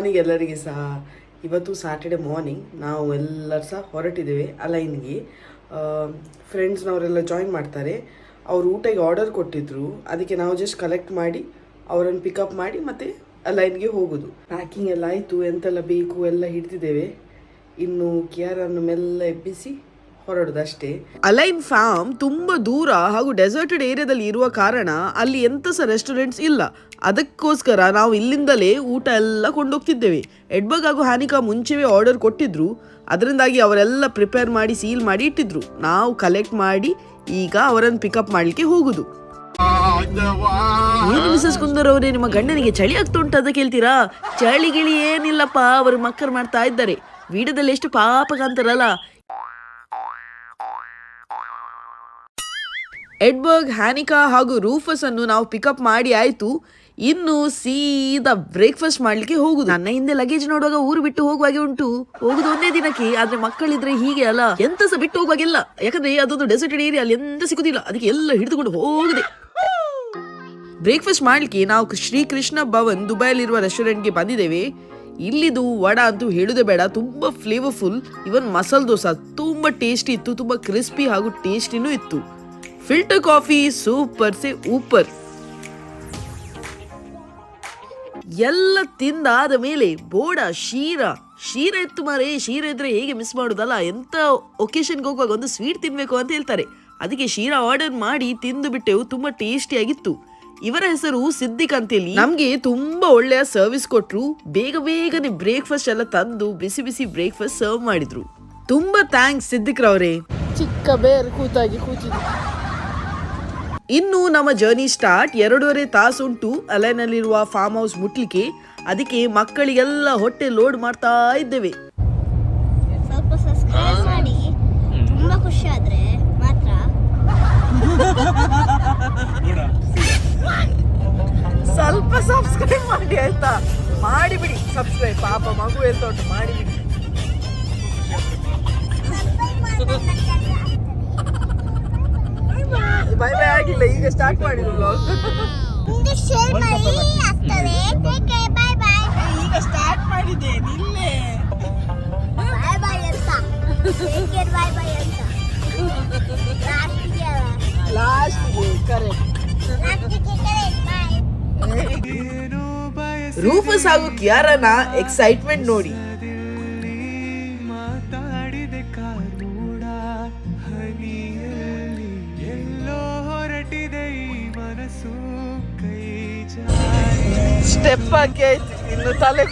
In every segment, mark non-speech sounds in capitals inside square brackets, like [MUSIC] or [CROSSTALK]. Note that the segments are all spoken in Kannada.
ಮಾರ್ನಿಂಗ್ ಎಲ್ಲರಿಗೆ ಸಹ ಇವತ್ತು ಸ್ಯಾಟರ್ಡೆ ಮಾರ್ನಿಂಗ್ ನಾವು ಎಲ್ಲರೂ ಸಹ ಹೊರಟಿದ್ದೇವೆ ಅಲೈನ್ಗೆ. ಫ್ರೆಂಡ್ಸ್ನವರೆಲ್ಲ ಜಾಯಿನ್ ಮಾಡ್ತಾರೆ. ಅವರು ಊಟಕ್ಕೆ ಆರ್ಡರ್ ಕೊಟ್ಟಿದ್ರು. ಅದಕ್ಕೆ ನಾವು ಜಸ್ಟ್ ಕಲೆಕ್ಟ್ ಮಾಡಿ ಅವರನ್ನು ಪಿಕಪ್ ಮಾಡಿ ಮತ್ತೆ ಅಲೈನ್ಗೆ ಹೋಗೋದು. ಪ್ಯಾಕಿಂಗ್ ಎಲ್ಲ ಆಯಿತು, ಎಂತೆಲ್ಲ ಬೇಕು ಎಲ್ಲ ಹಿಡ್ದಿದ್ದೇವೆ. ಇನ್ನು ಕೇರನ್ನು ಮೆಲ್ಲ ಎಬ್ಬಿಸಿ ಹೊರಡುದಷ್ಟೇ. ಅಲೈನ್ ಫಾರ್ಮ್ ತುಂಬಾ ದೂರ ಹಾಗೂ ಡೆಸರ್ಟೆಡ್ ಏರಿಯಾದಲ್ಲಿ ಇರುವ ಕಾರಣ ಅಲ್ಲಿ ಎಂತ ಸಹ ರೆಸ್ಟೋರೆಂಟ್ಸ್ ಇಲ್ಲ. ಅದಕ್ಕೋಸ್ಕರ ನಾವು ಇಲ್ಲಿಂದಲೇ ಊಟ ಎಲ್ಲ ಕೊಂಡೋಗ್ತಿದ್ದೇವೆ. ಎಡ್ಬಗ್ ಹಾಗೂ ಹಾನಿಕಾ ಮುಂಚೆವೇ ಆರ್ಡರ್ ಕೊಟ್ಟಿದ್ರು. ಅದರಿಂದಾಗಿ ಅವರೆಲ್ಲ ಪ್ರಿಪೇರ್ ಮಾಡಿ, ಸೀಲ್ ಮಾಡಿ ಇಟ್ಟಿದ್ರು. ನಾವು ಕಲೆಕ್ಟ್ ಮಾಡಿ ಈಗ ಅವರನ್ನು ಪಿಕಪ್ ಮಾಡಲಿಕ್ಕೆ ಹೋಗುದು. ಏನು ಮಿಸಸ್ ಕುಂದರ್ ಅವರೇ, ನಿಮ್ಮ ಗಂಡನಿಗೆ ಚಳಿ ಆಗ್ತಾ ಉಂಟು ಅಂತ ಕೇಳ್ತೀರಾ? ಚಳಿ ಗಿಳಿ ಏನಿಲ್ಲಪ್ಪ, ಅವರು ಮಕ್ಕರ್ ಮಾಡ್ತಾ ಇದ್ದಾರೆ. ವಿಡಿಯೋದಲ್ಲಿ ಎಷ್ಟು ಪಾಪ ಕಾಂತಾರಲ್ಲ ಎಡ್ಬರ್ಗ್ ಹ್ಯಾನಿಕಾ ಹಾಗೂ ರೂಫಸ್ ಅನ್ನು ನಾವು ಪಿಕಪ್ ಮಾಡಿ ಆಯಿತು. ಇನ್ನು ಸೀದಾ ಬ್ರೇಕ್ಫಾಸ್ಟ್ ಮಾಡ್ಲಿಕ್ಕೆ ಹೋಗುದು. ನನ್ನ ಹಿಂದೆ ಲಗೇಜ್ ನೋಡುವಾಗ ಊರು ಬಿಟ್ಟು ಹೋಗುವಾಗೆ ಉಂಟು. ಹೋಗುದು ಒಂದೇ ದಿನಕ್ಕೆ, ಆದ್ರೆ ಮಕ್ಕಳಿದ್ರೆ ಹೀಗೆ ಅಲ್ಲ. ಎಂತ ಸಹ ಬಿಟ್ಟು ಹೋಗುವಾಗೆಲ್ಲ. ಯಾಕಂದ್ರೆ ಅದೊಂದು ಡೆಸರ್ಟೆಡ್ ಏರಿಯಾ ಅಲ್ಲಿ ಎಂತ ಸಿಗುದಿಲ್ಲ. ಅದಕ್ಕೆ ಎಲ್ಲ ಹಿಡಿದುಕೊಂಡು ಹೋಗಿದೆ. ಬ್ರೇಕ್ಫಾಸ್ಟ್ ಮಾಡ್ಲಿಕ್ಕೆ ನಾವು ಶ್ರೀಕೃಷ್ಣ ಭವನ್ ದುಬೈಲಿರುವ ರೆಸ್ಟೋರೆಂಟ್ಗೆ ಬಂದಿದ್ದೇವೆ. ಇಲ್ಲಿದು ವಡ ಅಂತೂ ಹೇಳುದೇ ಬೇಡ. ತುಂಬಾ ಫ್ಲೇವರ್ಫುಲ್ ಇವನ್ ಮಸಾಲೆ ದೋಸಾ ತುಂಬಾ ಟೇಸ್ಟಿ ಇತ್ತು. ತುಂಬಾ ಕ್ರಿಸ್ಪಿ ಹಾಗೂ ಟೇಸ್ಟಿನೂ ಇತ್ತು. ಫಿಲ್ಟರ್ ಕಾಫಿ ಸೂಪರ್ ಸೆ ऊपर। ಎಲ್ಲ ತಿಂದಾದ ಮೇಲೆ ಬೋಡ, ಶೀರಾ, ಶೀರ ಇತ್ತು ಮಾರೆ, ಶೀರ ಇದ್ರೆ ಹೇಗೆ ಮಿಸ್ ಮಾಡುದಲ್ಲ, ಎಂತ ಒಕೇಶನ್ಗೆ ಹೋಗುವಾಗ ಒಂದು ಸ್ವೀಟ್ ತಿನ್ಬೇಕು ಅಂತ ಹೇಳ್ತಾರೆ. ಅದಕ್ಕೆ ಶೀರಾ ಆರ್ಡರ್ ಮಾಡಿ ತಿಂದು ಬಿಟ್ಟೆವು, ತುಂಬಾ ಟೇಸ್ಟಿ ಆಗಿತ್ತು. ಇವರ ಹೆಸರು ಸಿದ್ದಿಕ್ ಅಂತೇಳಿ. ನಮ್ಗೆ ತುಂಬಾ ಒಳ್ಳೆಯ ಸರ್ವಿಸ್ ಕೊಟ್ರು. ಬೇಗ ಬೇಗನೆ ಬ್ರೇಕ್ಫಾಸ್ಟ್ ಎಲ್ಲ ತಂದು ಬಿಸಿ ಬಿಸಿ ಬ್ರೇಕ್ಫಾಸ್ಟ್ ಸರ್ವ್ ಮಾಡಿದ್ರು. ತುಂಬಾ ಥ್ಯಾಂಕ್ಸ್ ಸಿದ್ದಿಕ್ರವರೇ. ಚಿಕ್ಕ ಬೇರ್ ಕೂತಾಗಿ ಕೂತಿದ್ರು ಇನ್ನು ನಮ್ಮ ಜರ್ನಿ ಸ್ಟಾರ್ಟ್ ಎರಡೂವರೆ ತಾಸುಂಟು ಅಲೈನಲ್ಲಿರುವ ಫಾರ್ಮ್ ಹೌಸ್ ಮುಟ್ಲಿಕ್ಕೆ. ಅದಕ್ಕೆ ಮಕ್ಕಳಿಗೆಲ್ಲ ಹೊಟ್ಟೆ ಲೋಡ್ ಮಾಡ್ತಾ ಇದ್ದೇವೆ. ಸ್ವಲ್ಪ ಸಬ್ಸ್ಕ್ರೈಬ್ ಮಾಡಿ. ತುಂಬಾ ಖುಷಿ ಆದ್ರೆ ಮಾತ್ರ. ಸ್ವಲ್ಪ ಸಬ್ಸ್ಕ್ರೈಬ್ ಮಾಡಿ ಆಯ್ತಾ? ಮಾಡಿಬಿಡಿ. ಸಬ್ಸ್ಕ್ರೈಬ್ ಪಾಪ ಮಗು ಎಂತ ಉಂಟು ಮಾಡಿಬಿಡಿ. ಬೈ ಬೈ ಆಗಿಲ್ಲ ಈಗ ಸ್ಟಾರ್ಟ್ ಮಾಡಿದ್ರು ಬ್ಲಾಗ್ ನಿಮ್ಗೆ ಶೇರ್ ಮಾಡಿ ಆಗ್ತದೆ ಟೇಕ್ ಬೈ ಬೈ ಈಗ ಸ್ಟಾರ್ಟ್ ಮಾಡಿದೆ ನಿನ್ನೆ. ಬೈ ಬೈ ಅಂತ. ಟೇಕ್ ಕೇರ್ ಬೈ ಬೈ ಅಂತ. ಲಾಸ್ಟ್ಗೆ ಲಾಸ್ಟ್ಗೆ ಕರೆಕ್ಟ್ ಲಾಸ್ಟ್ಗೆ ಬೈ ರೂಫಸ್ ಹಾಗೂ ಕಿಯಾರನ ಎಕ್ಸೈಟ್ಮೆಂಟ್ ನೋಡಿ. ಇನ್ನು ತಲೆ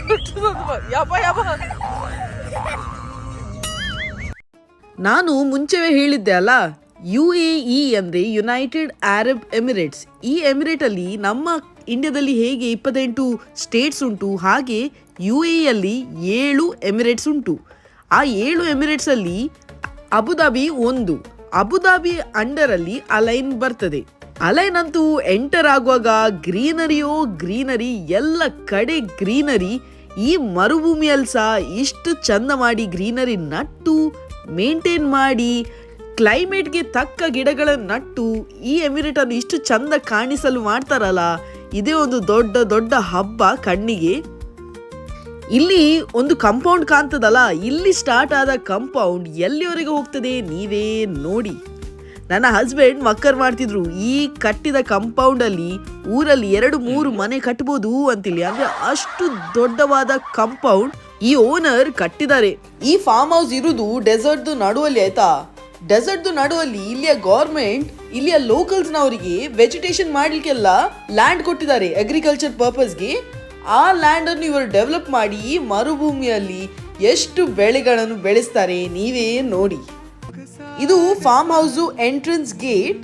ನಾನು ಮುಂಚೆವೇ ಹೇಳಿದ್ದೆ ಅಲ್ಲ, ಯು ಎ ಇ ಅಂದರೆ ಯುನೈಟೆಡ್ ಅರಬ್ ಎಮಿರೇಟ್ಸ್ ಈ ಎಮಿರೇಟ್ ಅಲ್ಲಿ ನಮ್ಮ ಇಂಡಿಯಾದಲ್ಲಿ ಹೇಗೆ ಇಪ್ಪತ್ತೆಂಟು ಸ್ಟೇಟ್ಸ್ ಉಂಟು, ಹಾಗೆ ಯು ಎ ಅಲ್ಲಿ ಏಳು ಎಮಿರೇಟ್ಸ್ ಉಂಟು. ಆ ಏಳು ಎಮಿರೇಟ್ಸ್ ಅಲ್ಲಿ ಅಬುದಾಬಿ ಒಂದು. ಅಬುದಾಬಿ ಅಂಡರ್ ಅಲ್ಲಿ ಅಲೈನ್ ಬರ್ತದೆ. ಅಲೈನ್ ಅಂತೂ ಎಂಟರ್ ಆಗುವಾಗ ಗ್ರೀನರಿಯೋ ಗ್ರೀನರಿ, ಎಲ್ಲ ಕಡೆ ಗ್ರೀನರಿ. ಈ ಮರುಭೂಮಿಯಲ್ಲಿ ಸಹ ಇಷ್ಟು ಚಂದ ಮಾಡಿ ಗ್ರೀನರಿ ನಟ್ಟು, ಮೇಂಟೈನ್ ಮಾಡಿ, ಕ್ಲೈಮೇಟ್ಗೆ ತಕ್ಕ ಗಿಡಗಳನ್ನು ನಟ್ಟು, ಈ ಎಮಿರೇಟನ್ನು ಇಷ್ಟು ಚಂದ ಕಾಣಿಸಲು ಮಾಡ್ತಾರಲ್ಲ, ಇದೇ ಒಂದು ದೊಡ್ಡ ದೊಡ್ಡ ಹಬ್ಬ ಕಣ್ಣಿಗೆ. ಇಲ್ಲಿ ಒಂದು ಕಂಪೌಂಡ್ ಕಾಣ್ತದಲ್ಲ, ಇಲ್ಲಿ ಸ್ಟಾರ್ಟ್ ಆದ ಕಂಪೌಂಡ್ ಎಲ್ಲಿವರೆಗೆ ಹೋಗ್ತದೆ ನೀವೇ ನೋಡಿ. ನನ್ನ ಹಸ್ಬೆಂಡ್ ಮಕ್ಕರ್ ಮಾಡ್ತಿದ್ರು. ಈ ಕಟ್ಟಿದ ಕಂಪೌಂಡ್ ಅಲ್ಲಿ, ಊರಲ್ಲಿ ಎರಡು ಮೂರು ಮನೆ ಕಟ್ಬೋದು ಅಂತಿಲ್ಲಿ. ಅಂದ್ರೆ ಅಷ್ಟು ದೊಡ್ಡವಾದ ಕಂಪೌಂಡ್ ಈ ಓನರ್ ಕಟ್ಟಿದ್ದಾರೆ. ಈ ಫಾರ್ಮ್ ಹೌಸ್ ಇರುವುದು ಡೆಸರ್ಟ್ ನಡುವಲ್ಲಿ ಆಯ್ತಾ? ಡೆಸರ್ಟ್ ನಡುವಲ್ಲಿ ಇಲ್ಲಿಯ ಗೌರ್ಮೆಂಟ್ ಇಲ್ಲಿಯ ಲೋಕಲ್ಸ್ ನವರಿಗೆ ವೆಜಿಟೇಷನ್ ಮಾಡ್ಲಿಕ್ಕೆಲ್ಲ ಲ್ಯಾಂಡ್ ಕೊಟ್ಟಿದ್ದಾರೆ ಅಗ್ರಿಕಲ್ಚರ್ ಪರ್ಪಸ್ಗೆ ಆ ಲ್ಯಾಂಡ್ ಅನ್ನು ಇವರು ಡೆವಲಪ್ ಮಾಡಿ ಮರುಭೂಮಿಯಲ್ಲಿ ಎಷ್ಟು ಬೆಳೆಗಳನ್ನು ಬೆಳೆಸ್ತಾರೆ ನೀವೇ ನೋಡಿ. ಇದು ಫಾರ್ಮ್ ಹೌಸ್ ಎಂಟ್ರೆನ್ಸ್ ಗೇಟ್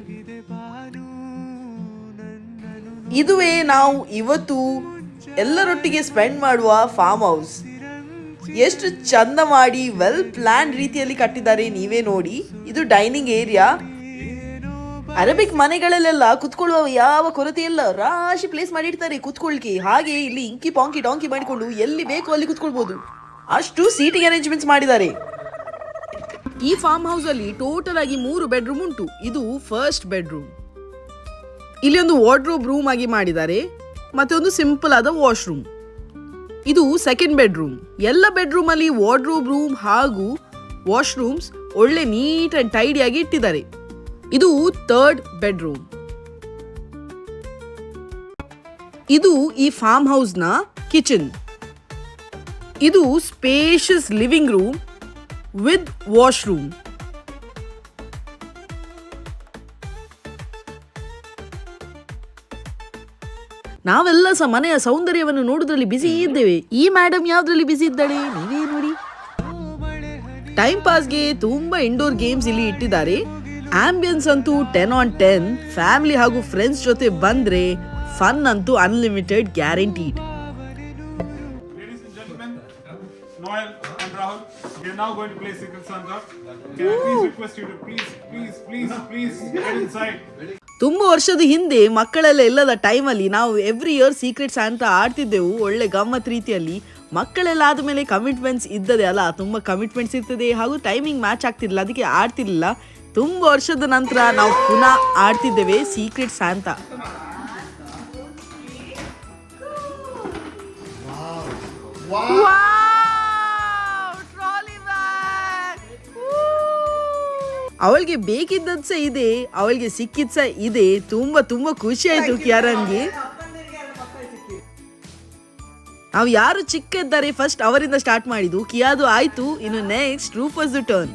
ಇದುವೇ ನಾವು ಇವತ್ತು ಎಲ್ಲರೊಟ್ಟಿಗೆ ಸ್ಪೆಂಡ್ ಮಾಡುವ ಫಾರ್ಮ್ ಹೌಸ್ ಎಷ್ಟು ಚಂದ ಮಾಡಿ ವೆಲ್ ಪ್ಲಾನ್ ರೀತಿಯಲ್ಲಿ ಕಟ್ಟಿದ್ದಾರೆ ನೀವೇ ನೋಡಿ. ಇದು ಡೈನಿಂಗ್ ಏರಿಯಾ ಅರಬಿಕ್ ಮನೆಗಳಲ್ಲೆಲ್ಲ ಕುತ್ಕೊಳ್ಳುವ ಯಾವ ಕೊರತೆ ಇಲ್ಲ. ರಾಶಿ ಪ್ಲೇಸ್ ಮಾಡಿರ್ತಾರೆ ಕುತ್ಕೊಳ್ಕೆ ಹಾಗೆ ಇಲ್ಲಿ ಇಂಕಿ ಪಾಂಕಿ ಡಾಂಕಿ ಮಾಡಿಕೊಂಡು ಎಲ್ಲಿ ಬೇಕೋ ಅಲ್ಲಿ ಕುತ್ಕೊಳ್ಬಹುದು ಅಷ್ಟು ಸೀಟಿಂಗ್ ಅರೇಂಜ್ಮೆಂಟ್ಸ್ ಮಾಡಿದ್ದಾರೆ. ಈ ಫಾರ್ಮ್ ಹೌಸ್ ಅಲ್ಲಿ ಟೋಟಲ್ ಆಗಿ ಮೂರು ಬೆಡ್ರೂಮ್ ಉಂಟು. ಇದು ಫಸ್ಟ್ ಬೆಡ್ರೂಮ್ ಇಲ್ಲಿ ಒಂದು ವಾರ್ಡ್ರೋಬ್ ರೂಮ್ ಆಗಿ ಮಾಡಿದ್ದಾರೆ. ಮತ್ತೆ ಒಂದು ಸಿಂಪಲ್ ಆದ ವಾಶ್ರೂಮ್ ಇದು ಸೆಕೆಂಡ್ ಬೆಡ್ರೂಮ್ ಎಲ್ಲ ಬೆಡ್ರೂಮ್ ಅಲ್ಲಿ ವಾರ್ಡ್ರೋಬ್ ರೂಮ್ ಹಾಗೂ ವಾಶ್ರೂಮ್ಸ್ ಒಳ್ಳೆ ನೀಟ್ ಅಂಡ್ ಟೈಡಿ ಆಗಿ ಇಟ್ಟಿದ್ದಾರೆ. ಇದು ಥರ್ಡ್ ಬೆಡ್ರೂಮ್ ಇದು ಈ ಫಾರ್ಮ್ ಹೌಸ್ನ ಕಿಚನ್ ಇದು spacious living room with washroom. ನಾವೆಲ್ಲ ಸಹ ಮನೆಯ ಸೌಂದರ್ಯವನ್ನು ನೋಡುವುದರಲ್ಲಿ ಬಿಸಿ ಇದ್ದೇವೆ. ಈ ಮೇಡಮ್ ಯಾವ್ದ್ರಲ್ಲಿ ಬಿಸಿ ಇದ್ದಾಳೆ? ನೀವೇ ನೋಡಿ? ಟೈಮ್ ಪಾಸ್ಗೆ ತುಂಬಾ ಇಂಡೋರ್ ಗೇಮ್ಸ್ ಇಲ್ಲಿ ಇಟ್ಟಿದ್ದಾರೆ. ಆಂಬಿಯನ್ಸ್ ಅಂತೂ ಟೆನ್ ಆನ್ ಟೆನ್ ಫ್ಯಾಮಿಲಿ ಹಾಗೂ ಫ್ರೆಂಡ್ಸ್ ಜೊತೆ ಬಂದ್ರೆ ಫನ್ ಅಂತೂ unlimited guaranteed now going to play Secret Santa. Can I please request you to please, please, please, please get inside. ತುಂಬಾ ವರ್ಷದ ಹಿಂದೆ ಮಕ್ಕಳೆಲ್ಲ ಇಲ್ಲದ ಟೈಮಲ್ಲಿ ನಾವು ಎವ್ರಿ ಇಯರ್ ಸೀಕ್ರೆಟ್ ಅಂತ ಆಡ್ತಿದ್ದೆವು ಒಳ್ಳೆ ಗಮ್ಮತ್ ರೀತಿಯಲ್ಲಿ ಮಕ್ಕಳೆಲ್ಲ ಆದಮೇಲೆ ಕಮಿಟ್ಮೆಂಟ್ಸ್ ಇದ್ದದೆ ಅಲ್ಲ ತುಂಬ ಕಮಿಟ್ಮೆಂಟ್ಸ್ ಇರ್ತದೆ ಹಾಗೂ ಟೈಮಿಂಗ್ ಮ್ಯಾಚ್ ಆಗ್ತಿರಲಿಲ್ಲ ಅದಕ್ಕೆ ಆಡ್ತಿರ್ಲಿಲ್ಲ ತುಂಬ ವರ್ಷದ ನಂತರ ನಾವು ಪುನಃ ಆಡ್ತಿದ್ದೇವೆ ಸೀಕ್ರೆಟ್ ಸ್ಯಾಂತ ಅವಳಿಗೆ ಬೇಕಿದ್ದದ್ಸ ಸಹ ಇದೆ ಅವಳಿಗೆ ಸಿಕ್ಕಿದ್ಸ ಸಹ ಇದೆ. ತುಂಬಾ ತುಂಬಾ ಖುಷಿ ಆಯ್ತು ಕಿಯಾರನ್ಗೆ. ನಾವು ಯಾರು ಚಿಕ್ಕ ಇದ್ದಾರೆ ಫಸ್ಟ್ ಅವರಿಂದ ಸ್ಟಾರ್ಟ್ ಮಾಡಿದ್ದು. ಕಿಯಾದು ಆಯ್ತು ಇನ್ನು ನೆಕ್ಸ್ಟ್ ರೂಫಸ್ ಟರ್ನ್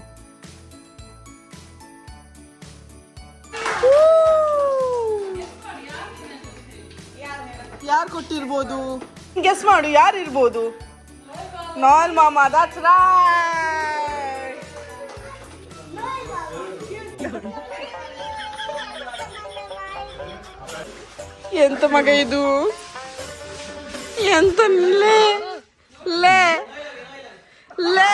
ಯಾರು ಕೊಟ್ಟಿರ್ಬೋದು? ಗೆಸ್ ಮಾಡು ಯಾರು ಇರ್ಬೋದು ನಾಲ್ ಮಾಮಾ ದಟ್ಸ್ ರೈಟ್ ಎಂತ ಮಗ ಇದು? ಎಂತ ಲೇ? ಲೇ? ಲೇ?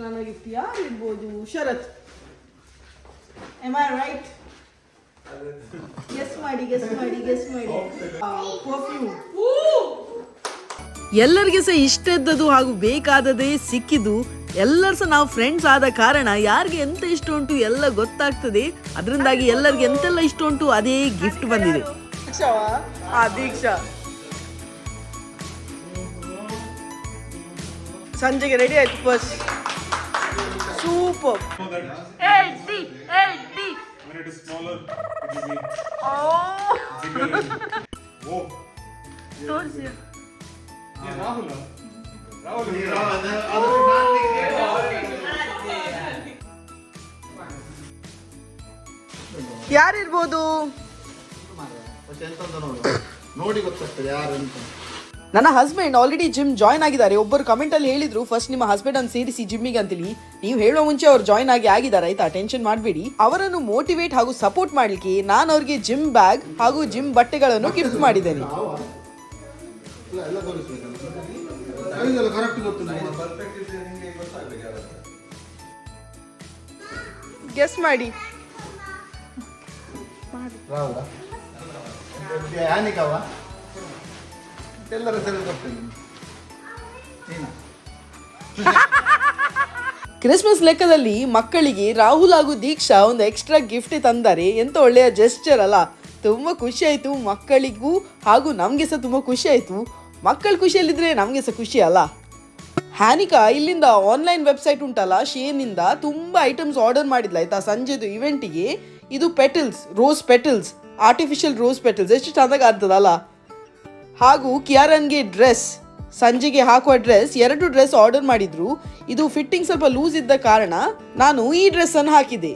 ನನ್ನ ಗಿಫ್ಟ್ ಯಾರು ಇರ್ಬೋದು? Sharath. Am I right guess ಮಾಡಿ ಗೆಸ್ ಮಾಡಿ ಗೆಸ್ ಮಾಡಿ. ಪರ್ಫ್ಯೂಮ್ ಎಲ್ಲರಿಗೆ ಸಹ ಇಷ್ಟ ಇದ್ದದ್ದು ಹಾಗೂ ಬೇಕಾದದೇ ಸಿಕ್ಕಿದ್ದು ಎಲ್ಲರೂ ಸಹ ನಾವು ಫ್ರೆಂಡ್ಸ್ ಆದ ಕಾರಣ ಯಾರಿಗೆ ಎಂತ ಇಷ್ಟ ಉಂಟು ಎಲ್ಲ ಗೊತ್ತಾಗ್ತದೆ. ಅದರಿಂದಾಗಿ ಎಲ್ಲರಿಗೆ ಎಂತೆಲ್ಲ ಇಷ್ಟ ಉಂಟು ಅದೇ ಗಿಫ್ಟ್ ಬಂದಿದೆ. ದೀಕ್ಷಾ. ಸಂಜೆಗೆ ರೆಡಿ ಆಯ್ತು ಬಸ್ ಸೂಪರ್ When [LAUGHS] Rahul. ಯಾರಿರ್ಬೋದು? ನೋಡು. ಗೊತ್ತಾಗ್ತದೆ ಯಾರು ಅಂತ. ನನ್ನ ಹಸ್ಬೆಂಡ್ ಆಲ್ರೆಡಿ ಜಿಮ್ ಜಾಯ್ನ್ ಆಗಿದ್ದಾರೆ. ಒಬ್ಬರು ಕಮೆಂಟ್ ಅಲ್ಲಿ ಹೇಳಿದ್ರು ಫಸ್ಟ್ ನಿಮ್ಮ ಹಸ್ಬೆಂಡ್ ಅನ್ನು ಸೇರಿಸಿ ಜಿಮ್ಮಿಗೆ ಅಂತೇಳಿ ನೀವು ಹೇಳುವ ಮುಂಚೆ ಅವ್ರು ಜಾಯ್ನ್ ಆಗಿ ಆಗಿದ್ದಾರೆ ಆಯ್ತಾ? ಟೆನ್ಷನ್ ಮಾಡಬೇಡಿ. ಅವರನ್ನು ಮೋಟಿವೇಟ್ ಹಾಗೂ ಸಪೋರ್ಟ್ ಮಾಡ್ಲಿಕ್ಕೆ ನಾನು ಅವ್ರಿಗೆ ಜಿಮ್ ಬ್ಯಾಗ್ ಹಾಗೂ ಜಿಮ್ ಬಟ್ಟೆಗಳನ್ನು ಗಿಫ್ಟ್ ಮಾಡಿದ್ದೇನೆ. ಇಲ್ಲ ಎಲ್ಲ ಇದೆ ನಿಮಗೆ ಗೊತ್ತಾಗಬೇಕು ಯಾರು ಗೆಸ್ ಮಾಡಿ. ರಾಹುಲ? ಯಾನಿಕವ ಎಲ್ಲರ ಸರಿ ಕೊಡ್ತೀನಿ. ನೀನು? ಕ್ರಿಸ್ಮಸ್ [LAUGHS] ಲೆಕ್ಕದಲ್ಲಿ ಮಕ್ಕಳಿಗೆ ರಾಹುಲ್ ಹಾಗೂ ದೀಕ್ಷಾ ಒಂದು ಎಕ್ಸ್ಟ್ರಾ ಗಿಫ್ಟ್ ತಂದರೆ ಎಂತ ಒಳ್ಳೆಯ ಜೆಸ್ಚರ್ ಅಲ್ಲ. ತುಂಬ ಖುಷಿ ಆಯಿತು ಮಕ್ಕಳಿಗೂ ಹಾಗೂ ನಮಗೆ ಸಹ ತುಂಬ ಖುಷಿ ಆಯಿತು. ಮಕ್ಕಳು ಖುಷಿಯಲ್ಲಿದ್ದರೆ ನಮಗೆ ಸಹ ಖುಷಿ ಅಲ್ಲ. ಹ್ಯಾನಿಕಾ, ಇಲ್ಲಿಂದ ಆನ್ಲೈನ್ ವೆಬ್ಸೈಟ್ ಉಂಟಲ್ಲ, ಶೇನಿಂದ ತುಂಬ ಐಟಮ್ಸ್ ಆರ್ಡರ್ ಮಾಡಿದ್ಲ, ಆಯ್ತಾ? ಸಂಜೆದು ಇವೆಂಟಿಗೆ ಇದು petals rose petals artificial rose petals ಎಷ್ಟು ಚೆಂದಾಗಿ ಆಗ್ತದಲ್ಲ? ಹಾಗೂ ಕಿಯಾರನ್ಗೆ ಡ್ರೆಸ್ ಸಂಜೆಗೆ ಹಾಕುವ ಡ್ರೆಸ್ ಎರಡು ಡ್ರೆಸ್ ಆರ್ಡರ್ ಮಾಡಿದ್ರು. ಇದು ಫಿಟ್ಟಿಂಗ್ ಸ್ವಲ್ಪ ಲೂಸ್ ಇದ್ದ ಕಾರಣ ನಾನು ಈ ಡ್ರೆಸ್ ಅನ್ನು ಹಾಕಿದೆ.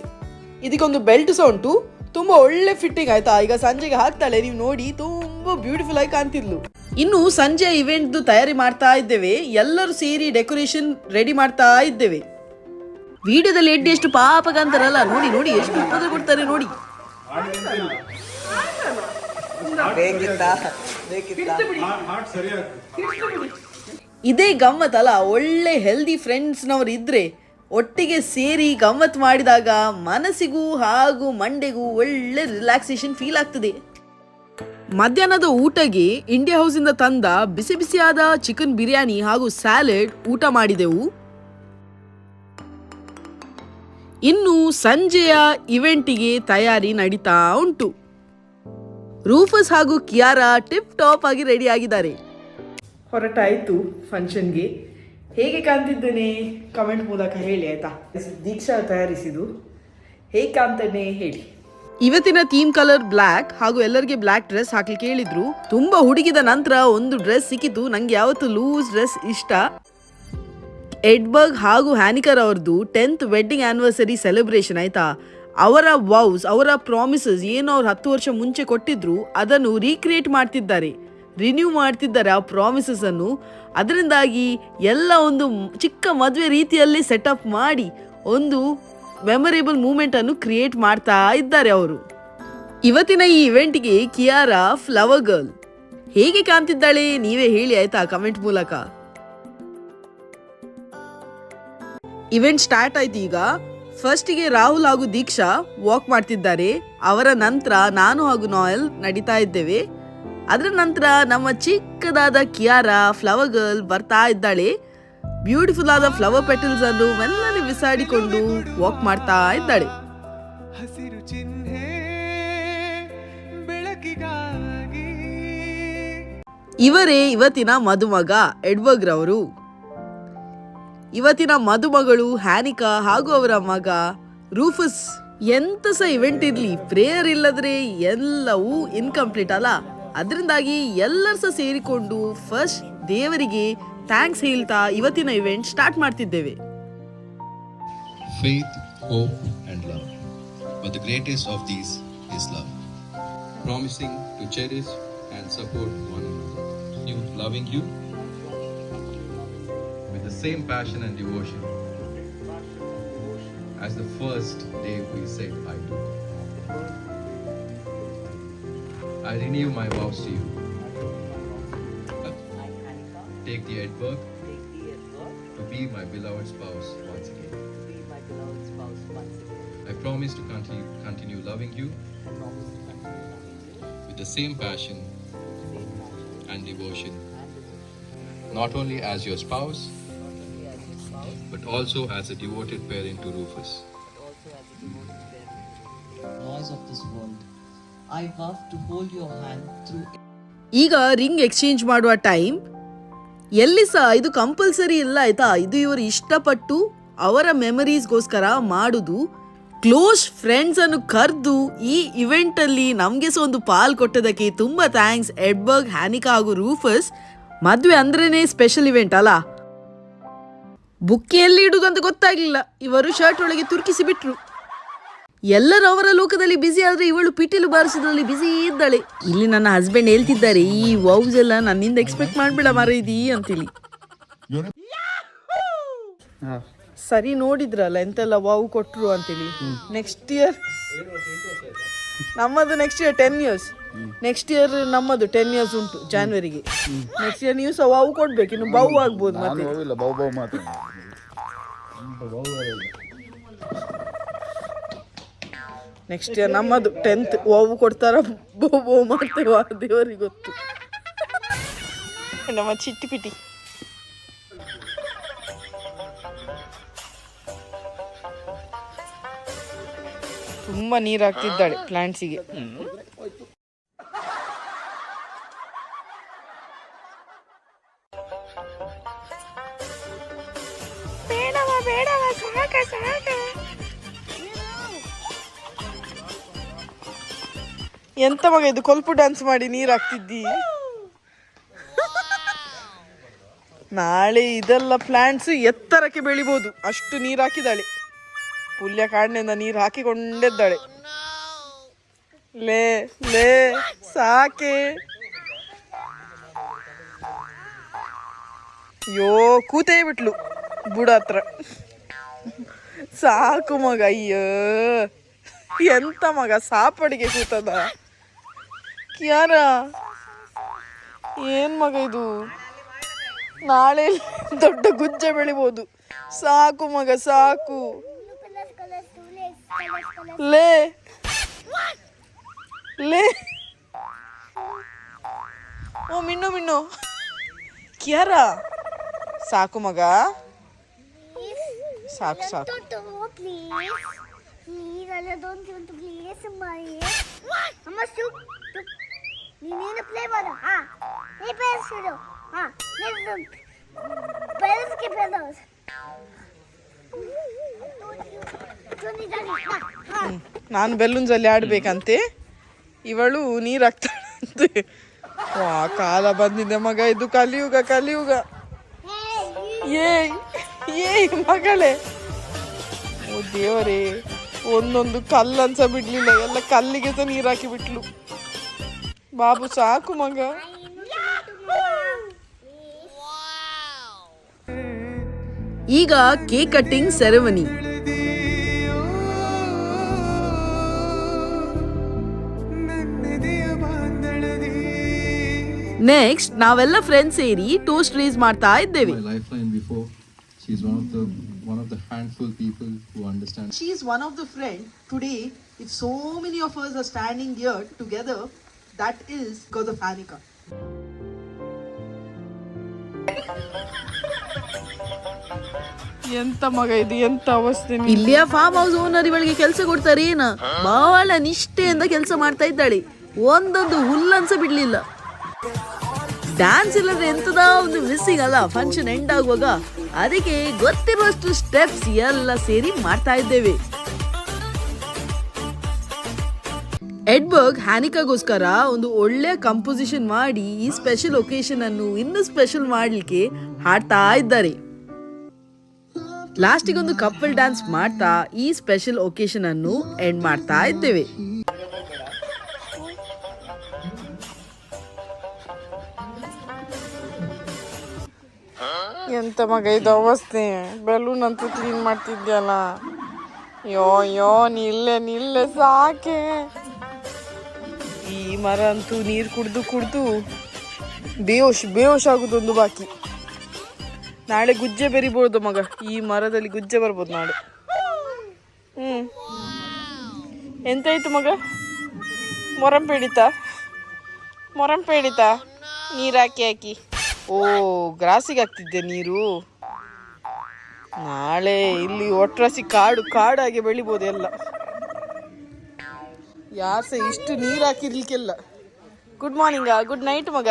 ಇದಕ್ಕೊಂದು ಬೆಲ್ಟ್ ಸಹ ಉಂಟು. ತುಂಬಾ ಒಳ್ಳೆ ಫಿಟ್ಟಿಂಗ್ ಆಯ್ತಾ? ಈಗ ಸಂಜೆಗೆ ಹಾಕ್ತಾಳೆ, ನೀವು ನೋಡಿ, ತುಂಬಾ ಬ್ಯೂಟಿಫುಲ್ ಆಗಿ ಕಾಣ್ತಿದ್ಲು. ಇನ್ನು ಸಂಜೆ ಇವೆಂಟ್ ತಯಾರಿ ಮಾಡ್ತಾ ಇದ್ದೇವೆ. ಎಲ್ಲರೂ ಸೇರಿ ಡೆಕೋರೇಷನ್ ರೆಡಿ ಮಾಡ್ತಾ ಇದ್ದೇವೆ. ವಿಡಿಯೋದಲ್ಲಿ ಎಡ್ಡಿ ಎಷ್ಟು ಪಾಪ ಅಂತಾರಲ್ಲ ನೋಡಿ ನೋಡಿ ಎಷ್ಟು ತೊಂದರೆ ಕೊಡ್ತಾರೆ ನೋಡಿ. ಇದೇ ಗಮ್ಮತ್ ಅಲ್ಲ ಒಳ್ಳೆ ಹೆಲ್ದಿ ಫ್ರೆಂಡ್ಸ್ನವ್ರು ಇದ್ರೆ ಒಟ್ಟಿಗೆ ಸೇರಿ ಗಮ್ಮತ್ ಮಾಡಿದಾಗ ಮನಸ್ಸಿಗೂ ಹಾಗೂ ಮಂಡೆಗೂ ಒಳ್ಳೆ ರಿಲ್ಯಾಕ್ಸೇಷನ್ ಫೀಲ್ ಆಗ್ತದೆ. ಮಧ್ಯಾಹ್ನದ ಊಟಗೆ ಇಂಡಿಯಾ ಹೌಸಿಂದ ತಂದ ಬಿಸಿ ಬಿಸಿಯಾದ ಚಿಕನ್ ಬಿರಿಯಾನಿ ಹಾಗೂ ಸ್ಯಾಲೆಡ್ ಊಟ ಮಾಡಿದೆವು. ಇನ್ನು ಸಂಜೆಯ ಇವೆಂಟಿಗೆ ತಯಾರಿ ನಡೀತಾ ಉಂಟು. ರೂಫಸ್ ಹಾಗೂ ಕಿಯಾರಾ ಟಿಪ್ ಟಾಪ್ ಆಗಿ ರೆಡಿ ಆಗಿದ್ದಾರೆ ಹೊರಟಾಯಿತು ಫಂಕ್ಷನ್ಗೆ ಹೇಗೆ ಕಾಣ್ತಿದ್ದೇನೆ? ಕಮೆಂಟ್ ಮೂಲಕ ಹೇಳಿ ಆಯ್ತಾ? ದೀಕ್ಷಾ ತಯಾರಿಸಿದು ಹೇಗೆ ಕಾಣ್ತಾನೆ ಹೇಳಿ. ಇವತ್ತಿನ ಥೀಮ್ ಕಲರ್ ಬ್ಲ್ಯಾಕ್ ಹಾಗೂ ಎಲ್ಲರಿಗೆ ಬ್ಲ್ಯಾಕ್ ಡ್ರೆಸ್ ಹಾಕ್ಲಿಕ್ಕೆ ಹೇಳಿದ್ರು. ತುಂಬಾ ಹುಡುಗಿದ ನಂತರ ಒಂದು ಡ್ರೆಸ್ ಸಿಕ್ಕಿತು. ನಂಗೆ ಯಾವತ್ತು ಲೂಸ್ ಡ್ರೆಸ್ ಇಷ್ಟ. ಎಡ್ಬರ್ಗ್ ಹಾಗೂ ಹ್ಯಾನಿಕರ್ ಅವ್ರದ್ದು ಟೆಂತ್ ವೆಡ್ಡಿಂಗ್ ಆನಿವರ್ಸರಿ ಸೆಲೆಬ್ರೇಷನ್ ಆಯ್ತಾ? ಅವರ ವೌಸ್ ಅವರ ಪ್ರಾಮಿಸಸ್ ಏನು ಅವ್ರು ಹತ್ತು ವರ್ಷ ಮುಂಚೆ ಕೊಟ್ಟಿದ್ರು, ಅದನ್ನು ರೀಕ್ರಿಯೇಟ್ ಮಾಡ್ತಿದ್ದಾರೆ. ರಿನ್ಯೂ ಮಾಡ್ತಿದ್ದಾರೆ ಆ ಪ್ರಾಮಿಸಸ್ ಅನ್ನು. ಅದರಿಂದಾಗಿ ಎಲ್ಲ ಒಂದು ಚಿಕ್ಕ ಮದುವೆ ರೀತಿಯಲ್ಲಿ ಸೆಟಪ್ ಮಾಡಿ, ಒಂದು ಮೆಮೊರೇಬಲ್ ಮೂಮೆಂಟ್ ಅನ್ನು ಕ್ರಿಯೇಟ್ ಮಾಡ್ತಾ ಇದ್ದಾರೆ ಅವರು. ಇವತ್ತಿನ ಈ ಇವೆಂಟ್ಗೆ ಕಿಯಾರಾ ಫ್ಲವರ್ ಗರ್ಲ್ ಹೇಗೆ ಕಾಣ್ತಿದ್ದಾಳೆ ನೀವೇ ಹೇಳಿ ಆಯ್ತಾ ಕಮೆಂಟ್ ಮೂಲಕ? ಇವೆಂಟ್ ಸ್ಟಾರ್ಟ್ ಆಯ್ತು ಈಗ. ಫಸ್ಟಿಗೆ ರಾಹುಲ್ ಹಾಗೂ ದೀಕ್ಷಾ ವಾಕ್ ಮಾಡ್ತಿದ್ದಾರೆ. ಅವರ ನಂತರ ನಾನು ಹಾಗೂ ನಾಯಲ್ ನಡೀತಾ ಇದ್ದೇವೆ. ಅದರ ನಂತರ ನಮ್ಮ ಚಿಕ್ಕದಾದ ಕಿಯಾರಾ ಫ್ಲವರ್ ಗರ್ಲ್ ಬರ್ತಾ ಇದ್ದಾಳೆ. ಬ್ಯೂಟಿಫುಲ್ ಆದ ಫ್ಲವರ್ ಪೆಟಲ್ಸ್ ಅನ್ನು ಮೆಲ್ಲನೆ ಬಿಸಾಡಿಕೊಂಡು ವಾಕ್ ಮಾಡ್ತಾ ಇದ್ದಾಳೆ. ಹಸಿರು ಚಿಹ್ನೆ ಬೆಳಕಿಗಾಗಿ. ಇವರೇ ಇವತ್ತಿನ ಮದುಮಗ ಎಡ್ವರ್ಗ್ ರವರು. ಇವತ್ತಿನ ಮದುಮಗಳು ಹ್ಯಾನಿಕಾ ಹಾಗೂ ಅವರ ಮಗ ರೂಫಸ್. ಎಂತ ಸಹ ಇವೆಂಟ್ ಇರ್ಲಿ ಪ್ರೇಯರ್ ಇಲ್ಲದ್ರೆ ಎಲ್ಲವೂ ಇನ್ಕಂಪ್ಲೀಟ್ ಅಲ್ಲ. ಅದರಿಂದಾಗಿ ಎಲ್ಲರೂ ಸಹ ಸೇರಿಕೊಂಡು ಫಸ್ಟ್ ದೇವರಿಗೆ ಥ್ಯಾಂಕ್ಸ್ ಹೇಳ್ತಾ ಇವತ್ತಿನ ಇವೆಂಟ್ ಸ್ಟಾರ್ಟ್ ಮಾಡ್ತಿದ್ದೇವೆ faith, hope, and love. But the greatest of these is love. Promising to cherish and support one another. You loving you with the same passion and devotion as the first day we said I do. I renew my vows to you. Take the Edward to be my beloved spouse once again. I promise to continue, continue loving you with the same passion and devotion, not only as your spouse, but also as a devoted parent to Rufus. laws of this world. I vow to hold your hand through ಈಗ ರಿಂಗ್ ಎಕ್ಸ್ಚೇಂಜ್ ಮಾಡುವ ಟೈಮ್ ಎಲ್ಲಿ ಸಹ ಇದು ಕಂಪಲ್ಸರಿ ಇಲ್ಲ, ಆಯ್ತಾ? ಇದು ಇವರು ಇಷ್ಟಪಟ್ಟು ಅವರ ಮೆಮರೀಸ್ಗೋಸ್ಕರ ಮಾಡುದು ಕ್ಲೋಸ್ ಫ್ರೆಂಡ್ಸ್ ಅನ್ನು ಕರೆದು ಈ ಇವೆಂಟ್ ಅಲ್ಲಿ ನಮ್ಗೆ ಸಹ ಒಂದು ಪಾಲ್ ಕೊಟ್ಟದಕ್ಕೆ ತುಂಬಾ ಥ್ಯಾಂಕ್ಸ್ ಎಡ್ಬರ್ಗ್ ಹ್ಯಾನಿಕಾ ಹಾಗೂ ರೂಫಸ್ ಮದ್ವೆ ಅಂದ್ರೇನೆ ಸ್ಪೆಷಲ್ ಇವೆಂಟ್ ಅಲ್ಲ? ಬುಕ್ಕಿ ಎಲ್ಲಿ ಇಡುದು ಅಂತ ಗೊತ್ತಾಗ್ಲಿಲ್ಲ. ಇವರು ಶರ್ಟ್ ಒಳಗೆ ತುರ್ಕಿಸಿ ಬಿಟ್ರು. ಎಲ್ಲರೂ ಅವರ ಲೋಕದಲ್ಲಿ ಬಿಸಿ ಆದ್ರೆ ಇವಳು ಪಿಟೀಲು ಬಾರಿಸೋದ್ರಲ್ಲಿ ಬಿಸಿ ಇದ್ದಾಳೆ. ಇಲ್ಲಿ ನನ್ನ ಹಸ್ಬೆಂಡ್ ಹೇಳ್ತಿದ್ದಾರೆ ಈ ವೌಸ್ ಎಲ್ಲ ನನ್ನಿಂದ ಎಕ್ಸ್ಪೆಕ್ಟ್ ಮಾಡ್ಬೇಡ ಮಾರೈದಿ ಅಂತೇಳಿ ಸರಿ ನೋಡಿದ್ರಲ್ಲ ಎಂತೆಲ್ಲ ವಾವ್ ಕೊಟ್ಟರು ಅಂತೇಳಿ ನೆಕ್ಸ್ಟ್ ಇಯರ್ ನಮ್ಮದು next year ten years next year ನಮ್ಮದು ಟೆನ್ ಇಯರ್ಸ್ ಉಂಟು ಜಾನ್ವರಿಗೆ ನೆಕ್ಸ್ಟ್ ಇಯರ್ ನೀವು ಸಹ ವಾವ್ ಕೊಡ್ಬೇಕು ಇನ್ನು ಬೌ ಆಗ್ಬೋದು ಮತ್ತೆ. ನೆಕ್ಸ್ಟ್ ಇಯರ್ ನಮ್ಮದು ಟೆಂತ್ ಓವು ಕೊಡ್ತಾರ. ಬೋ ಬೋ ಮಾಡ್ತೇವ ದೇವರಿಗೆ ಗೊತ್ತು. ನಮ್ಮ ಚಿಟ್ಟಿ ಪಿಟಿ ತುಂಬಾ ನೀರು ಹಾಕ್ತಿದ್ದಾಳೆ ಪ್ಲಾಂಟ್ಸಿಗೆ ಬೇಡವಾ ಬೇಡವಾ ಸಾಕ ಸಾಕ. ಎಂತ ಮಗ ಇದು ಕೊಲ್ಪು ಡ್ಯಾನ್ಸ್ ಮಾಡಿ ನೀರು ಹಾಕ್ತಿದ್ದಿ? ನಾಳೆ ಇದೆಲ್ಲ ಪ್ಲಾಂಟ್ಸ್ ಎತ್ತರಕ್ಕೆ ಬೆಳಿಬೋದು. ಅಷ್ಟು ನೀರು ಹಾಕಿದಾಳೆ ಪುಲ್ಯ ಕಾಡಿನಿಂದ ನೀರು ಹಾಕಿಕೊಂಡಿದ್ದಾಳೆ. ಲೇ ಲೇ, ಸಾಕೆ. ಯೋ ಕೂತೇ ಬಿಟ್ಲು ಬುಡ ಹತ್ರ. ಸಾಕು ಮಗ, ಅಯ್ಯೋ. ಎಂತ ಮಗ, ಸಾಪಡಿಗೆ ಕೂತದ? ಯಾರ ಏನ್ ಮಗ ಇದು ನಾಳೆ ದೊಡ್ಡ ಗುಜ್ಜ ಬೆಳಿಬೋದು ಸಾಕು ಮಗ ಸಾಕು ಲೇ ಲೇ ಓ ಮಿನ್ನು ಮಿನ್ನು ಕ್ಯಾರ ಸಾಕು ಮಗ ಸಾಕು ಸಾಕು ನೀರೆಲ್ಲ ಪ್ಲೀಸ್ ಅಮ್ಮ ಸುಪ್ ನೀನೇನು ಪ್ಲೇ ಮಾಡು ಹಾ, ನೀ ಇಡು ಹಾ ನೀನು ಪೇರೆಂಟ್ಸ್ ಹಾ. ನಾನು ಬೆಲೂನ್ಸಲ್ಲಿ ಆಡ್ಬೇಕಂತೆ. ಇವಳು ನೀರು ಹಾಕ್ತಾಳಂತೆ. ವಾ, ಕಾಲ ಬಂದಿದೆ ಮಗ, ಇದು ಕಲಿಯುಗ ಕಲಿಯುಗ. ಏ ಏ, ಮಗಳೇ. ಓ ದೇವರೇ, ಒಂದೊಂದು ಕಲ್ಲನ್ಸ ಬಿಡ್ಲಿಲ್ಲ, ಎಲ್ಲ ಕಲ್ಲಿಗೆ ಸಹ ನೀರು ಹಾಕಿ ಬಿಟ್ಲು. ಬಾಬು ಸಾಕು ಮಗ ಈಗ ಕೇಕ್ ಕಟ್ಟಿಂಗ್ ಸೆರೆಮನಿ ನನ್ನದೆಯ ಬಾಂಧಳದಿ ನೆಕ್ಸ್ಟ್ ನಾವೆಲ್ಲ ಫ್ರೆಂಡ್ಸ್ ಸೇರಿ ಟೋಸ್ಟ್ ರೇಸ್ ಮಾಡ್ತಾ ಇದ್ದೇವೆ My lifeline before. She's one of the one of the handful people who understand. She is one of the friend. Today, if so many of us are standing here together, that is because of Annika. ಎಂತ ಮಗ ಇದು? ಎಂತ ಅವಸ್ಥೆ ಇಲ್ಲಿಯ ಫಾರ್ಮ್ ಹೌಸ್ ಓನರ್ ಇವಳಿಗೆ ಕೆಲಸ ಕೊಡ್ತಾರೆ ಏನ? ಬಹಳ ನಿಷ್ಠೆಯಿಂದ ಕೆಲಸ ಮಾಡ್ತಾ ಇದ್ದಾಳೆ. ಒಂದೊಂದು ಹುಲ್ಲನ್ಸ ಬಿಡ್ಲಿಲ್ಲ. ಡ್ಯಾನ್ಸ್ ಇಲ್ಲದ್ರೆ ಎಂತದ ಒಂದು ಮಿಸ್ಸಿಂಗ್ ಅಲ್ಲ? ಫಂಕ್ಷನ್ ಎಂಡ್ ಆಗುವಾಗ ಅದಕ್ಕೆ ಗೊತ್ತಿರುವಷ್ಟು ಸ್ಟೆಪ್ಸ್ ಎಲ್ಲ ಸೇರಿ ಮಾಡ್ತಾ ಇದ್ದೇವೆ. ಎಡ್ಬರ್ಗ್ ಹ್ಯಾನಿಕಾಗೋಸ್ಕರ ಒಂದು ಒಳ್ಳೆ ಕಂಪೋಸಿಷನ್ ಮಾಡಿ ಈ ಸ್ಪೆಷಲ್ ಒಕೇಶನ್ ಅನ್ನು ಇನ್ನೂ ಸ್ಪೆಷಲ್ ಮಾಡಲಿಕ್ಕೆ ಹಾಡ್ತಾ ಇದ್ದಾರೆ. ಲಾಸ್ಟಿಗೆ ಒಂದು ಕಪಲ್ ಡ್ಯಾನ್ಸ್ ಮಾಡ್ತಾ ಈ ಸ್ಪೆಷಲ್ ಒಕೇಶನ್ ಅನ್ನು ಎಂಡ್ ಮಾಡ್ತಾ ಇದ್ದೇವೆ. ಎಂತ ಮಗ, ಇದು ಅವಸ್ಥೆ. ಬೆಲೂನ್ ಅಂತೂ ಕ್ಲೀನ್ ಮಾಡ್ತಿದ್ಯಲ್ಲ. ಯೋ ಯೋ ನಿಲ್ಲೆ ನಿಲ್ಲೆ ಸಾಕೆ. ಮರ ಅಂತೂ ನೀರು ಕುಡಿದು ಕುಡಿದು ಬೇವಶ್ ಬೇವಶ್ ಆಗುದೊಂದು ಬಾಕಿ. ನಾಳೆ ಗುಜ್ಜೆ ಬೆರಿಬೋದು ಮಗ. ಈ ಮರದಲ್ಲಿ ಗುಜ್ಜೆ ಬರ್ಬೋದು ನಾಳೆ. ಹ್ಮ್. ಎಂತಾಯ್ತು ಮಗ? ಮೊರಂ ಪೇಡಿತ? ಮೊರಂ ಪೇಡಿತ? ನೀರು ಹಾಕಿ ಹಾಕಿ. ಓ, ಗ್ರಾಸಿಗೆ ಹಾಕ್ತಿದ್ದೆ ನೀರು. ನಾಳೆ ಇಲ್ಲಿ ಒಟ್ರಾಸಿ ಕಾಡು, ಕಾಡಾಗಿ ಬೆಳಿಬೋದು ಎಲ್ಲ. ಯಾರು ಸಹ ಇಷ್ಟು ನೀರು ಹಾಕಿರ್ಲಿಕ್ಕೆಲ್ಲ. ಗುಡ್ ಮಾರ್ನಿಂಗ್ ಗುಡ್ ನೈಟ್ ಮಗ.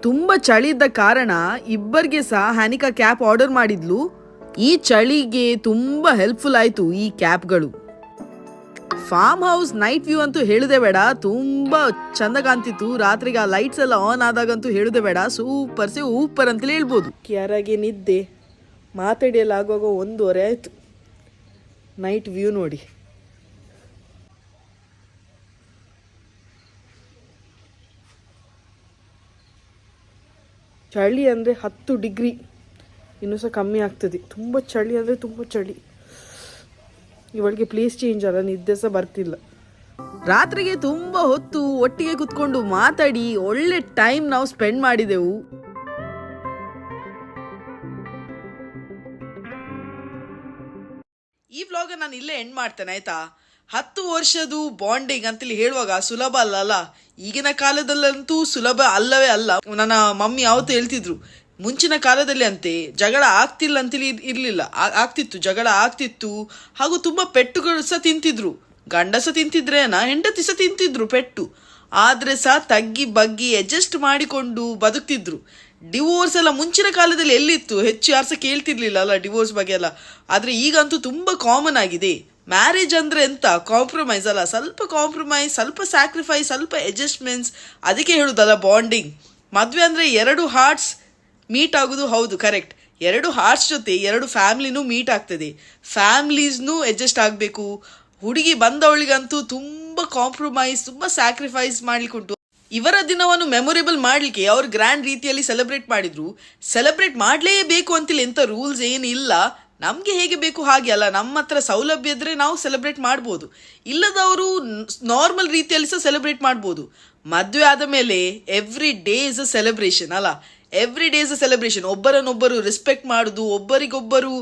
ತುಂಬಾ ಚಳಿ ಇದ್ದ ಕಾರಣ ಇಬ್ಬರಿಗೆ ಸಹ ಹ್ಯಾನಿಕಾ ಕ್ಯಾಪ್ ಆರ್ಡರ್ ಮಾಡಿದ್ಲು. ಈ ಚಳಿಗೆ ತುಂಬಾ ಹೆಲ್ಪ್ಫುಲ್ ಆಯ್ತು ಈ ಕ್ಯಾಪ್ಗಳು. ಫಾರ್ಮ್ ಹೌಸ್ ನೈಟ್ ವ್ಯೂ ಅಂತೂ ಹೇಳುದೆ ಬೇಡ. ತುಂಬಾ ಚಂದ ಕಾಣ್ತಿತ್ತು. ರಾತ್ರಿಗೆ ಆ ಲೈಟ್ಸ್ ಎಲ್ಲ ಆನ್ ಆದಾಗಂತೂ ಹೇಳುದೆ ಬೇಡ. ಸೂಪರ್ ಸೇ ಊಪರ್ ಅಂತಲೇ ಹೇಳ್ಬೋದು. ಕ್ಯಾರಾಗೆ ನಿದ್ದೆ ಮಾತಾಡಿಯಲ್ಲಿ ಆಗುವಾಗ ಒಂದೂವರೆ ಆಯ್ತು. ನೈಟ್ ವ್ಯೂ ನೋಡಿ. ಚಳಿ ಅಂದರೆ ಹತ್ತು ಡಿಗ್ರಿ, ಇನ್ನೂ ಸಹ ಕಮ್ಮಿ ಆಗ್ತದೆ. ತುಂಬ ಚಳಿ ಅಂದರೆ ತುಂಬ ಚಳಿ. ಇವಳಿಗೆ ಪ್ಲೇಸ್ ಚೇಂಜ್ ಅಲ್ಲ, ನಿದ್ದೆ ಸಹ ಬರ್ತಿಲ್ಲ. ರಾತ್ರಿಗೆ ತುಂಬ ಹೊತ್ತು ಒಟ್ಟಿಗೆ ಕುತ್ಕೊಂಡು ಮಾತಾಡಿ ಒಳ್ಳೆ ಟೈಮ್ ನಾವು ಸ್ಪೆಂಡ್ ಮಾಡಿದೆವು. ನಾನು ಇಲ್ಲೇ ಎಂಡ್ ಮಾಡ್ತೇನೆ, ಆಯ್ತಾ? ಹತ್ತು ವರ್ಷದ್ದು ಬಾಂಡಿಂಗ್ ಅಂತೇಳಿ ಹೇಳುವಾಗ ಸುಲಭ ಅಲ್ಲ ಈಗಿನ ಕಾಲದಲ್ಲಂತೂ ಸುಲಭ ಅಲ್ಲವೇ ಅಲ್ಲ. ನನ್ನ ಮಮ್ಮಿ ಯಾವತ್ತು ಹೇಳ್ತಿದ್ರು, ಮುಂಚಿನ ಕಾಲದಲ್ಲಿ ಅಂತೆ ಜಗಳ ಆಗ್ತಿಲ್ಲ ಅಂತೇಳಿ ಇರಲಿಲ್ಲ. ಆಗ್ತಿತ್ತು, ಜಗಳ ಆಗ್ತಿತ್ತು. ಹಾಗೂ ತುಂಬಾ ಪೆಟ್ಟುಗಳು ಸಹ ತಿಂತಿದ್ರು. ಗಂಡ ಸಹ ತಿಂತಿದ್ರೇನ ಹೆಂಡತಿ ಸಹ ತಿಂತಿದ್ರು ಪೆಟ್ಟು. ಆದರೆ ಸಹ ತಗ್ಗಿ ಬಗ್ಗಿ ಅಡ್ಜಸ್ಟ್ ಮಾಡಿಕೊಂಡು ಬದುಕ್ತಿದ್ರು. ಡಿವೋರ್ಸ್ ಎಲ್ಲ ಮುಂಚಿನ ಕಾಲದಲ್ಲಿ ಎಲ್ಲಿತ್ತು? ಹೆಚ್ಚು ಯಾರು ಸಹ ಕೇಳ್ತಿರ್ಲಿಲ್ಲ ಅಲ್ಲ ಡಿವೋರ್ಸ್ ಬಗ್ಗೆ ಎಲ್ಲ. ಆದ್ರೆ ಈಗಂತೂ ತುಂಬಾ ಕಾಮನ್ ಆಗಿದೆ. ಮ್ಯಾರೇಜ್ ಅಂದ್ರೆ ಎಂತ? ಕಾಂಪ್ರಮೈಸ್ ಅಲ್ಲ. ಸ್ವಲ್ಪ ಕಾಂಪ್ರಮೈಸ್ ಸ್ವಲ್ಪ ಸ್ಯಾಕ್ರಿಫೈಸ್ ಸ್ವಲ್ಪ ಅಡ್ಜಸ್ಟ್ಮೆಂಟ್ಸ್ ಅದಕ್ಕೆ ಹೇಳುದಲ್ಲ ಬಾಂಡಿಂಗ್ ಮದುವೆ ಅಂದ್ರೆ ಎರಡು ಹಾರ್ಟ್ಸ್ ಮೀಟ್ ಆಗೋದು ಹೌದು ಕರೆಕ್ಟ್ ಎರಡು ಹಾರ್ಟ್ಸ್ ಜೊತೆ ಎರಡು ಫ್ಯಾಮ್ಲಿನೂ ಮೀಟ್ ಆಗ್ತದೆ. ಫ್ಯಾಮ್ಲೀಸ್ನೂ ಅಡ್ಜಸ್ಟ್ ಆಗಬೇಕು. ಹುಡುಗಿ ಬಂದವಳಿಗಂತೂ ತುಂಬ ಕಾಂಪ್ರಮೈಸ್ ತುಂಬ ಸ್ಯಾಕ್ರಿಫೈಸ್ ಮಾಡ್ಲಿಕ್ಕೆ ಉಂಟು ಇವರ ದಿನವನ್ನು ಮೆಮೊರೇಬಲ್ ಮಾಡಲಿಕ್ಕೆ ಅವರು ಗ್ರ್ಯಾಂಡ್ ರೀತಿಯಲ್ಲಿ ಸೆಲೆಬ್ರೇಟ್ ಮಾಡಿದ್ರು. ಸೆಲೆಬ್ರೇಟ್ ಮಾಡಲೇಬೇಕು ಅಂತಿಲ್ಲ ಎಂಥ ರೂಲ್ಸ್ ಏನಿಲ್ಲ ನಮಗೆ ಹೇಗೆ ಬೇಕು ಹಾಗೆ ಅಲ್ಲ, ನಮ್ಮ ಹತ್ರ ಸೌಲಭ್ಯ ಇದ್ರೆ ನಾವು ಸೆಲೆಬ್ರೇಟ್ ಮಾಡ್ಬೋದು. ಇಲ್ಲದವರು ನಾರ್ಮಲ್ ರೀತಿಯಲ್ಲಿ ಸಹ ಸೆಲೆಬ್ರೇಟ್ ಮಾಡ್ಬೋದು. ಮದುವೆ ಆದ ಮೇಲೆ every day is a celebration ಅಲ್ಲ. Every day is a celebration ಒಬ್ಬರನ್ನೊಬ್ಬರು ರೆಸ್ಪೆಕ್ಟ್ ಮಾಡೋದು, ಒಬ್ಬರಿಗೊಬ್ಬರು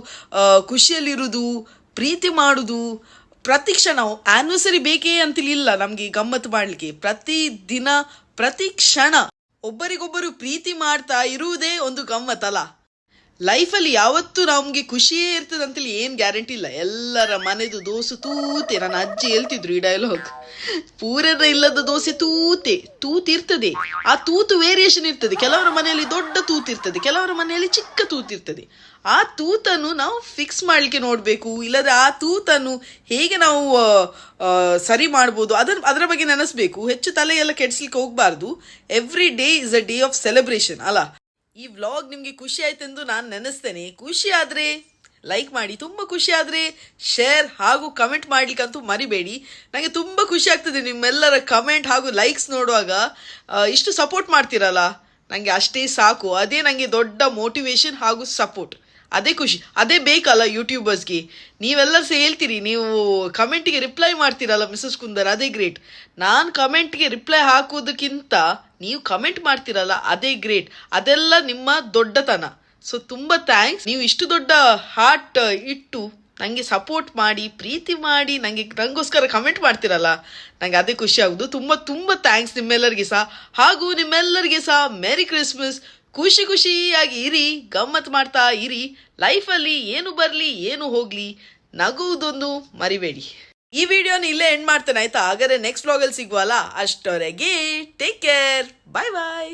ಖುಷಿಯಲ್ಲಿರುವುದು ಪ್ರೀತಿ ಮಾಡುದು ಪ್ರತಿ ಕ್ಷಣ ಆನಿವರ್ಸರಿ ಬೇಕೇ ಇಲ್ಲ ನಮಗೆ ಗಮ್ಮತ್ತು ಮಾಡಲಿಕ್ಕೆ. ಪ್ರತಿ ದಿನ, ಪ್ರತಿ ಕ್ಷಣ ಒಬ್ಬರಿಗೊಬ್ಬರು ಪ್ರೀತಿ ಮಾಡ್ತಾ ಇರುವುದೇ ಒಂದು ಗಮ್ಮತ್ತಲ್ಲ? ಲೈಫಲ್ಲಿ ಯಾವತ್ತೂ ನಮಗೆ ಖುಷಿಯೇ ಇರ್ತದೆ ಅಂತೇಳಿ ಏನು ಗ್ಯಾರಂಟಿ ಇಲ್ಲ. ಎಲ್ಲರ ಮನೆದು ದೋಸೆ ತೂತೆ. ನನ್ನ ಅಜ್ಜಿ ಹೇಳ್ತಿದ್ರು ಈ ಡೈಲಾಗ್ ಪೂರದ ಇಲ್ಲದ ದೋಸೆ ತೂತೆ. ತೂತಿರ್ತದೆ. ಆ ತೂತು ವೇರಿಯೇಷನ್ ಇರ್ತದೆ. ಕೆಲವರ ಮನೆಯಲ್ಲಿ ದೊಡ್ಡ ತೂತಿರ್ತದೆ ಕೆಲವರ ಮನೆಯಲ್ಲಿ ಚಿಕ್ಕ ತೂತಿರ್ತದೆ ಆ ತೂತನ್ನು ನಾವು ಫಿಕ್ಸ್ ಮಾಡಲಿಕ್ಕೆ ನೋಡಬೇಕು. ಇಲ್ಲದ್ರೆ ಆ ತೂತನ್ನು ಹೇಗೆ ನಾವು ಸರಿ ಮಾಡ್ಬೋದು? ಅದರ ಅದರ ಬಗ್ಗೆ ನೆನೆಸ್ಬೇಕು. ಹೆಚ್ಚು ತಲೆಯೆಲ್ಲ ಕೆಡಿಸ್ಲಿಕ್ಕೆ ಹೋಗಬಾರ್ದು. Every day is a day of celebration ಅಲ್ಲ? ಈ ವ್ಲಾಗ್ ನಿಮಗೆ ಖುಷಿ ಆಯ್ತೆಂದು ನಾನು ನೆನೆಸ್ತೇನೆ. ಖುಷಿ ಆದರೆ ಲೈಕ್ ಮಾಡಿ, ತುಂಬ ಖುಷಿ ಆದರೆ ಶೇರ್ ಹಾಗೂ ಕಮೆಂಟ್ ಮಾಡಲಿಕ್ಕಂತೂ ಮರಿಬೇಡಿ. ನನಗೆ ತುಂಬ ಖುಷಿ ಆಗ್ತದೆ ನಿಮ್ಮೆಲ್ಲರ ಕಮೆಂಟ್ ಹಾಗೂ ಲೈಕ್ಸ್ ನೋಡುವಾಗ. ಇಷ್ಟು ಸಪೋರ್ಟ್ ಮಾಡ್ತೀರಲ್ಲ ನನಗೆ ಅಷ್ಟೇ ಸಾಕು. ಅದೇ ನನಗೆ ದೊಡ್ಡ ಮೋಟಿವೇಶನ್ ಹಾಗೂ ಸಪೋರ್ಟ್ ಅದೇ ಖುಷಿ. ಅದೇ ಬೇಕಲ್ಲ ಯೂಟ್ಯೂಬರ್ಸ್ಗೆ ನೀವೆಲ್ಲರೂ ಸಹ ಹೇಳ್ತೀರಿ, ನೀವು ಕಮೆಂಟಿಗೆ ರಿಪ್ಲೈ ಮಾಡ್ತೀರಲ್ಲ ಮಿಸಸ್ ಕುಂದರ್ ಅದೇ ಗ್ರೇಟ್ ನಾನು ಕಮೆಂಟ್ಗೆ ರಿಪ್ಲೈ ಹಾಕೋದಕ್ಕಿಂತ ನೀವು ಕಮೆಂಟ್ ಮಾಡ್ತೀರಲ್ಲ, ಅದೇ ಗ್ರೇಟ್ ಅದೆಲ್ಲ ನಿಮ್ಮ ದೊಡ್ಡತನ. ಸೊ ತುಂಬ ಥ್ಯಾಂಕ್ಸ್ ನೀವು ಇಷ್ಟು ದೊಡ್ಡ ಹಾರ್ಟ್ ಇಟ್ಟು ನನಗೆ ಸಪೋರ್ಟ್ ಮಾಡಿ, ಪ್ರೀತಿ ಮಾಡಿ ನನಗೆ ನನಗೋಸ್ಕರ ಕಮೆಂಟ್ ಮಾಡ್ತಿರಲ್ಲ ನನಗೆ ಅದೇ ಖುಷಿ ಆಗೋದು ತುಂಬ ತುಂಬ ಥ್ಯಾಂಕ್ಸ್ ನಿಮ್ಮೆಲ್ಲರಿಗೆ ಸಹ. ಹಾಗೂ ನಿಮ್ಮೆಲ್ಲರಿಗೆ ಸಹ ಮೆರಿ ಕ್ರಿಸ್ಮಸ್ ಖುಷಿ ಖುಷಿಯಾಗಿ ಇರಿ, ಗಮ್ಮತ್ ಮಾಡ್ತಾ ಇರಿ. ಲೈಫಲ್ಲಿ ಏನು ಬರಲಿ, ಏನು ಹೋಗಲಿ, ನಗುವುದೊಂದು ಮರಿಬೇಡಿ. ಈ ವಿಡಿಯೋನ ಇಲ್ಲೇ ಎಂಡ್ ಮಾಡ್ತೇನೆ, ಆಯ್ತಾ? ಹಾಗಾದ್ರೆ ನೆಕ್ಸ್ಟ್ ವ್ಲಾಗಲ್ಲಿ ಸಿಗುವಲ್ಲ? ಅಷ್ಟವರೆಗೆ ಟೇಕ್ ಕೇರ್ ಬಾಯ್ ಬಾಯ್